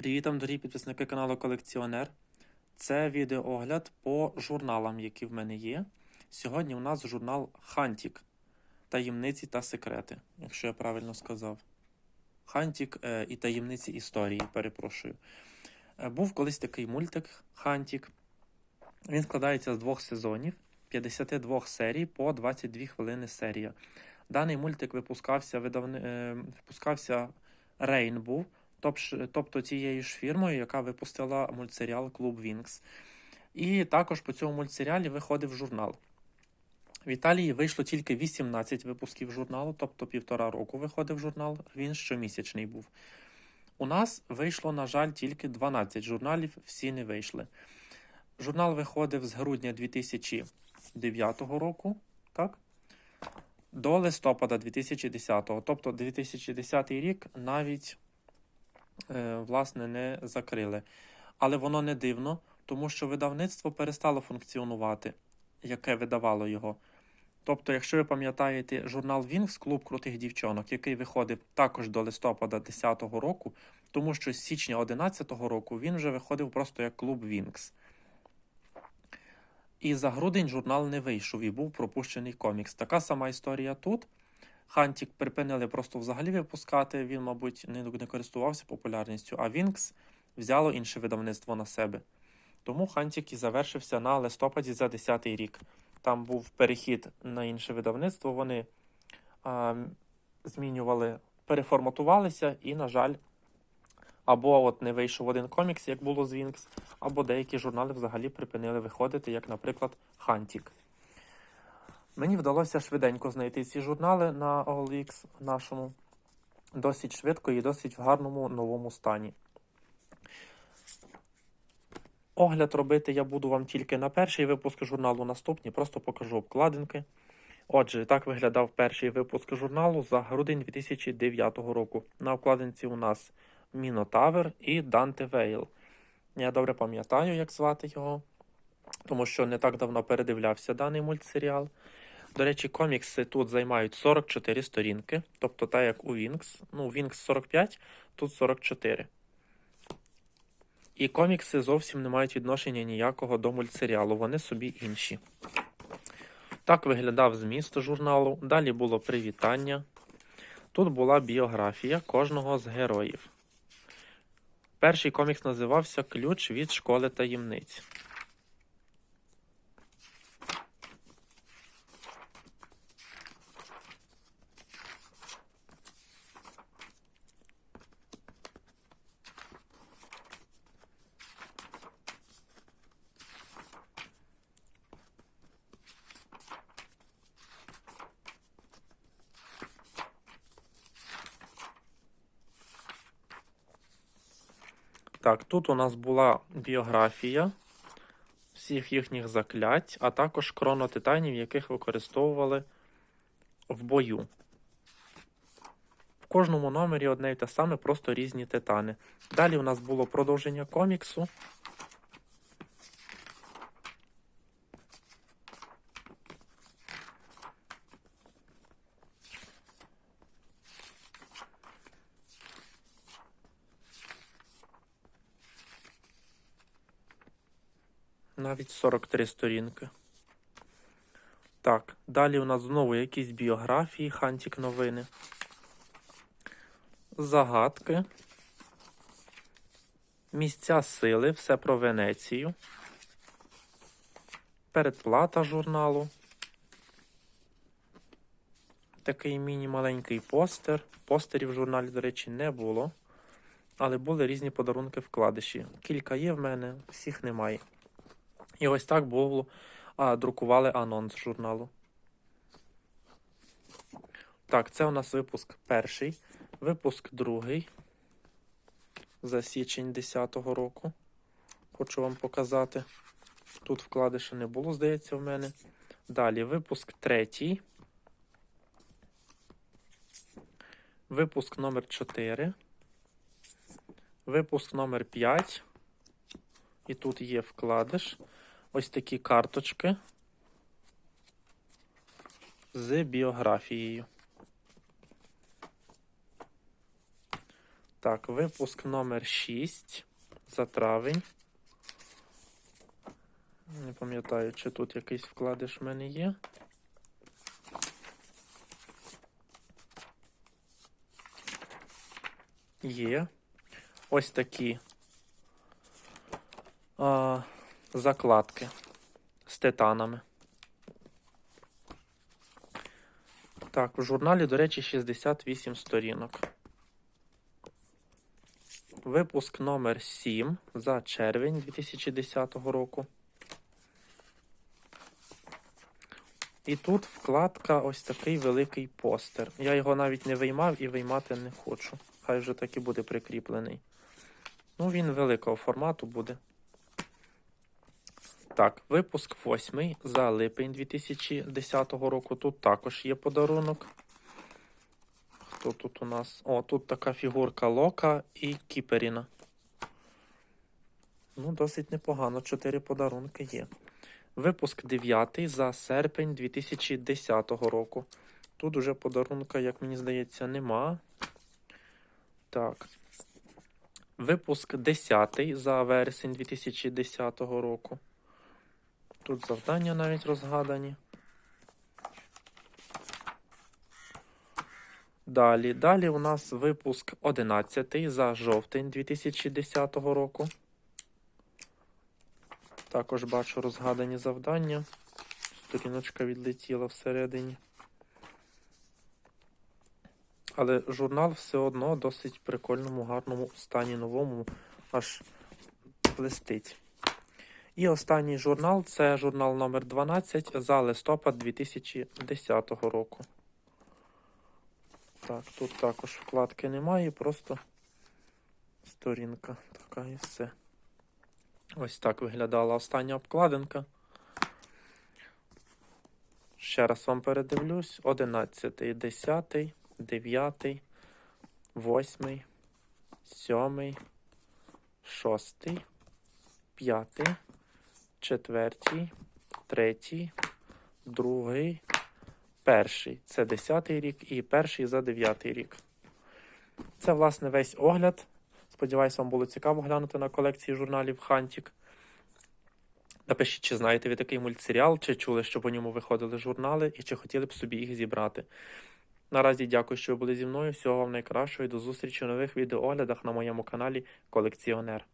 Привіт вам, дорогі підписники каналу Колекціонер. Це відеоогляд по журналам, які в мене є. Сьогодні у нас журнал Хантік. Таємниці та секрети, якщо я правильно сказав. Хантік е, і таємниці історії, перепрошую. Е, був колись такий мультик Хантік. Він складається з двох сезонів, 52 серій по 22 хвилини серія. Даний мультик випускався, видавни... е, випускався тоб- тобто тією ж фірмою, яка випустила мультсеріал Клуб Вінкс. І також по цьому мультсеріалі виходив журнал. В Італії вийшло тільки 18 випусків журналу, тобто півтора року виходив журнал, він щомісячний був. У нас вийшло, на жаль, тільки 12 журналів, всі не вийшли. Журнал виходив з грудня 2009 року, так? До листопада 2010, тобто 2010 рік навіть власне не закрили. Але воно не дивно, тому що видавництво перестало функціонувати, яке видавало його. Тобто, якщо ви пам'ятаєте журнал Вінкс Клуб крутих дівчонок, який виходив також до листопада 2010 року, тому що з січня 2011 року він вже виходив просто як клуб Вінкс. І за грудень журнал не вийшов і був пропущений комікс. Така сама історія тут. Хантік припинили просто взагалі випускати, він, мабуть, не, не користувався популярністю, а Вінкс взяло інше видавництво на себе. Тому Хантік і завершився на листопаді за 10 рік. Там був перехід на інше видавництво, вони а, змінювали, переформатувалися і, на жаль, або от не вийшов один комікс, як було з Вінкс, або деякі журнали взагалі припинили виходити, як, наприклад, Хантік. Мені вдалося швиденько знайти ці журнали на OLX нашому. Досить швидко і досить в гарному новому стані. Огляд робити я буду вам тільки на перший випуск журналу, наступні просто покажу обкладинки. Отже, так виглядав перший випуск журналу за грудень 2009 року. На обкладинці у нас Мінотавр і Данте Вейл. Я добре пам'ятаю, як звати його, тому що не так давно передивлявся даний мультсеріал. До речі, комікси тут займають 44 сторінки, тобто так як у Вінкс. Ну, Вінкс 45, тут 44. І комікси зовсім не мають відношення ніякого до мультсеріалу, вони собі інші. Так виглядав зміст журналу. Далі було привітання. Тут була біографія кожного з героїв. Перший комікс називався Ключ від школи таємниць. Так, тут у нас була біографія всіх їхніх заклять, а також кронотитанів, яких використовували в бою. В кожному номері одне і те саме, просто різні титани. Далі у нас було продовження коміксу. Навіть 43 сторінки. Так, далі у нас знову якісь біографії, Хантік новини. Загадки. Місця сили, все про Венецію. Передплата журналу. Такий міні-маленький постер. Постерів в журналі, до речі, не було. Але були різні подарунки вкладиші. Кілька є в мене, всіх немає. І ось так було, а, друкували анонс журналу. Так, це у нас випуск перший, випуск другий за січень 10-го року. Хочу вам показати. Тут вкладиша не було, здається, в мене. Далі випуск третій. Випуск номер 4. Випуск номер 5. І тут є вкладиш. Ось такі карточки з біографією. Так, випуск номер 6 за травень. Не пам'ятаю, чи тут якийсь вкладиш в мене є. Є. Ось такі а, закладки з титанами. Так, в журналі, до речі, 68 сторінок. Випуск номер 7 за червень 2010 року. І тут вкладка ось такий великий постер. Я його навіть не виймав і виймати не хочу. Хай вже так і буде прикріплений. Ну, він великого формату буде. Так, випуск 8 за липень 2010 року. Тут також є подарунок. Хто тут у нас? О, тут така фігурка Лока і Кіперіна. Ну, досить непогано. Чотири подарунки є. Випуск 9 за серпень 2010 року. Тут уже подарунка, як мені здається, нема. Так. Випуск 10 за вересень 2010 року. Тут завдання навіть розгадані. Далі. Далі у нас випуск 11 за жовтень 2010 року. Також бачу розгадані завдання. Сторіночка відлетіла всередині. Але журнал все одно досить прикольному, гарному стані новому, аж блистить. І останній журнал це журнал номер 12 за листопад 2010 року. Так, тут також вкладки немає, просто сторінка така і все. Ось так виглядала остання обкладинка. Ще раз вам передивлюсь. 11, 10, 9, 8, 7, 6, 5, 4, 3, 2, перший. Це 10 рік і перший за 9 рік. Це, власне, весь огляд. Сподіваюсь, вам було цікаво глянути на колекції журналів Хантік. Напишіть, чи знаєте ви такий мультсеріал, чи чули, що по ньому виходили журнали, і чи хотіли б собі їх зібрати. Наразі дякую, що ви були зі мною. Всього вам найкращого і до зустрічі у нових відеооглядах на моєму каналі Колекціонер.